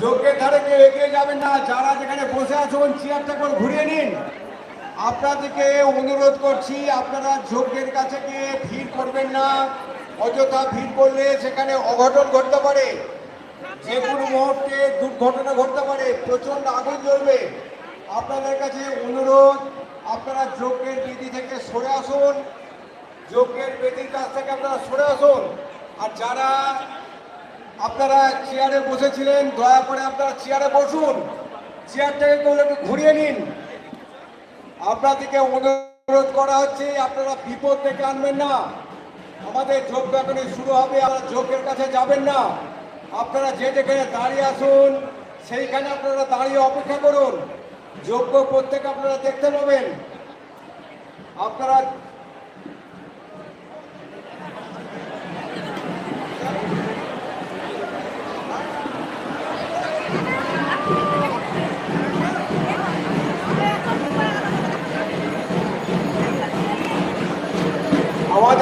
যোগ্যের ধারে কেউ এগিয়ে যাবেন না। যারা যেখানে বসে আছেন চেয়ারটা করে ঘুরিয়ে নিন। আপনাদেরকে অনুরোধ করছি, আপনারা যোগ্যের কাছে গিয়ে ভিড় করবেন না। অযথা ভিড় করলে সেখানে অঘটন ঘটতে পারে। যে কোনো মুহূর্তে দুর্ঘটনা ঘটতে পারে। প্রচণ্ড আগুন জ্বলবে। আপনাদের কাছে অনুরোধ, আপনারা যোগ্যের বিধি থেকে সরে আসুন। যোগ্যের বেদির কাছ থেকে আপনারা সরে আসুন। আর যারা আপনারা চেয়ারে বসেছিলেন, দয়া করে আপনারা চেয়ারে বসুন। চেয়ারটাকে কেউ একটু ঘুরিয়ে নিন। আপনাদেরকে অনুরোধ করা হচ্ছে, আপনারা বিপদ থেকে আনবেন না। আমাদের যোগ্য এখনই শুরু হবে, আপনারা যোগ্যের কাছে যাবেন না। আপনারা যে যেখানে দাঁড়িয়ে আসুন, সেইখানে আপনারা দাঁড়িয়ে অপেক্ষা করুন। যোগ্য প্রত্যেক আপনারা দেখতে পাবেন। আপনারা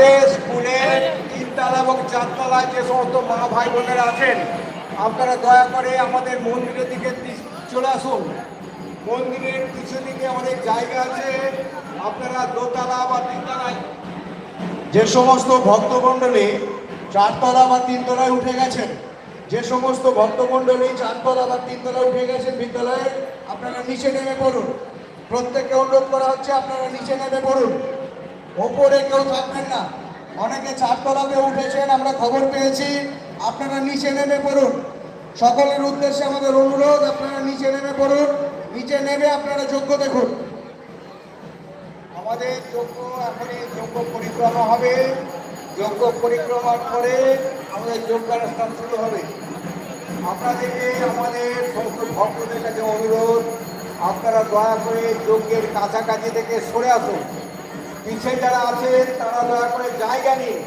আমাদের স্কুলের তিনতলা এবং চারতলায় যে সমস্ত মা ভাই বোনেরা আছেন, আপনারা দয়া করে আমাদের মন্দিরের দিকে চলে আসুন। মন্দিরের পিছু দিকে অনেক জায়গা আছে, আপনারা দোতলা বা তিনতলায় যে সমস্ত ভক্তমণ্ডলী চারতলা বা তিনতলায় উঠে গেছেন, যে সমস্ত ভক্তমণ্ডলী চারতলা বা তিনতলায় উঠে গেছেন বিদ্যালয়ে, আপনারা নিচে নেমে পড়ুন। প্রত্যেককে অনুরোধ করা হচ্ছে, আপনারা নিচে নেমে পড়ুন। ওপরে কেউ থাকবেন না। অনেকে চারতলাতে উঠেছেন, আমরা খবর পেয়েছি। আপনারা নিচে নেমে পড়ুন। সকলের উদ্দেশ্যে আমাদের অনুরোধ, আপনারা নিচে নেমে পড়ুন। নিচে নেমে আপনারা যোগ্য দেখুন। আমাদের যোগ্য এখন এই যোগ্য পরিক্রমা হবে। যোগ্য পরিক্রমার পরে আমাদের যোগ্যানুষ্ঠান শুরু হবে। আপনাদেরকে আমাদের সমস্ত ভক্তদের কাছে অনুরোধ, আপনারা দয়া করে যজ্ঞের কাছাকাছি থেকে সরে আসুন। পিছিয়ে যারা আছেন তারা দয়া করে জায়গা নিন।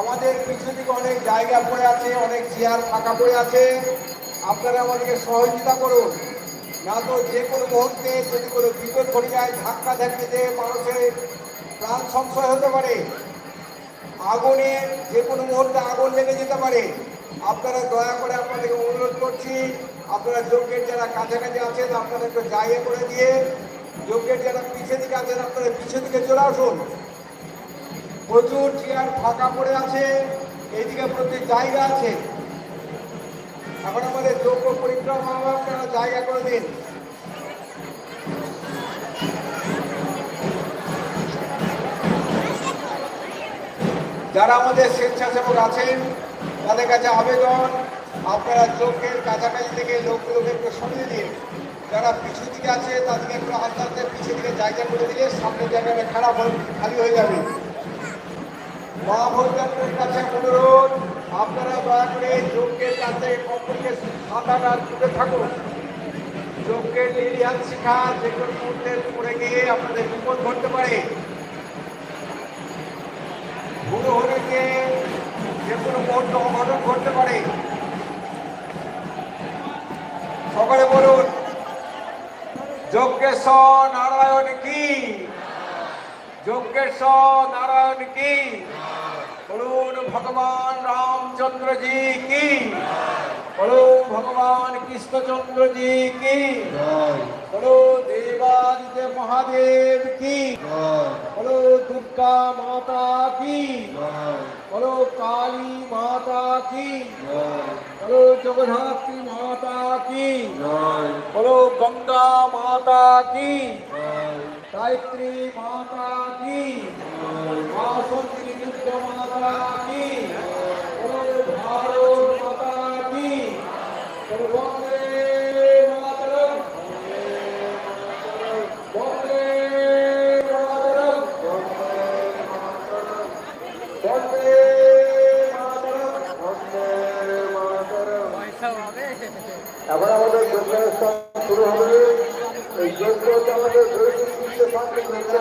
আমাদের পিছন দিকে অনেক জায়গা পড়ে আছে, অনেক চেয়ার ফাঁকা পড়ে আছে। আপনারা আমাদেরকে সহযোগিতা করুন। না তো যে কোনো মুহূর্তে যদি কোনো বিপদ ঘটে যায়, ধাক্কা ধাক্কিতে মানুষের প্রাণ সংশয় হতে পারে। আগুনে যে কোনো মুহূর্তে আগুন লেগে যেতে পারে। আপনারা দয়া করে আপনাদেরকে অনুরোধ করছি, আপনারা যজ্ঞের যারা কাছাকাছি আছেন আপনারা একটু জায়গা করে দিয়ে যজ্ঞের যারা পিছিয়ে দিকে আছেন আপনারা পিছিয়ে দিকে চলে আসুন। প্রচুর চেয়ার ফাঁকা পড়ে আছে, এইদিকে প্রতি জায়গা আছে। এখন আমাদের যোগ্য পরিক্রমা আপনারা জায়গা করে দিন। যারা আমাদের স্বেচ্ছাসেবক আছেন, তাদের কাছে আবেদন, আপনারা চোখের কাছাকাছি থেকে লোকগুলোকে একটু সরিয়ে দিন। যারা পিছু দিকে আছে, তাদেরকে একটু আস্তে আস্তে পিছু দিকে জায়গা করে দিলে সামনের জায়গাটা খারাপ খালি হয়ে যাবে। মা ভোজনের কাছে অনুরোধ, আপনারা দয়া করে যোগ্যের কাছে কমপক্ষে সাত আট আট দূরে থাকুন যোগ্যের লিলিহান শিখা, যে কোনো মুহূর্তে পড়ে গিয়ে আপনাদের বিপদ ঘটতে পারে। বুড়ো হলে যে কোনো মুহূর্তে অঘটন ঘটতে পারে। যজ্ঞেশ্বর নারায়ণ কি? যজ্ঞেশ্বর নারায়ণ কি? বলুন ভগবান রামচন্দ্রজি কি? ভগবান কৃষ্ণচন্দ্র জি কি বলো দেবাদিদেব মহাদেব কি? বলো দুর্গা মাতা কি? বলো কালী মাতা কি? বলো জগদ্ধাত্রী মাতা কি? বলো গঙ্গা মাতা কি? গায়ত্রী মাতা কি? মা সন্তী মাতা কি? আমাদের শুরু হবে। এই যোগ্য আমাদের দৈনিক বিশ্ব শান্তি যোগ্য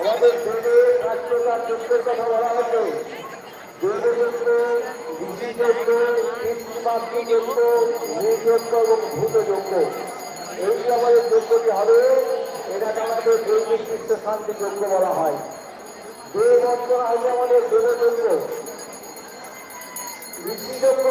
আমাদের দৈনিক রাষ্ট্রতার যোগ্যের কথা বলা হচ্ছে দৈনযোগ্য ঋষিযোগ্য মাতৃযোগ্য ভূযোগ্য এবং ভূতযোগ্য এই যে আমাদের যোগ্যটি হবে, এটাকে আমাদের দৈনিক বিশ্ব শান্তি যোগ্য বলা হয়। দুই বছর আগে আমাদের দেবযোগ্য ঋষিযোগ্য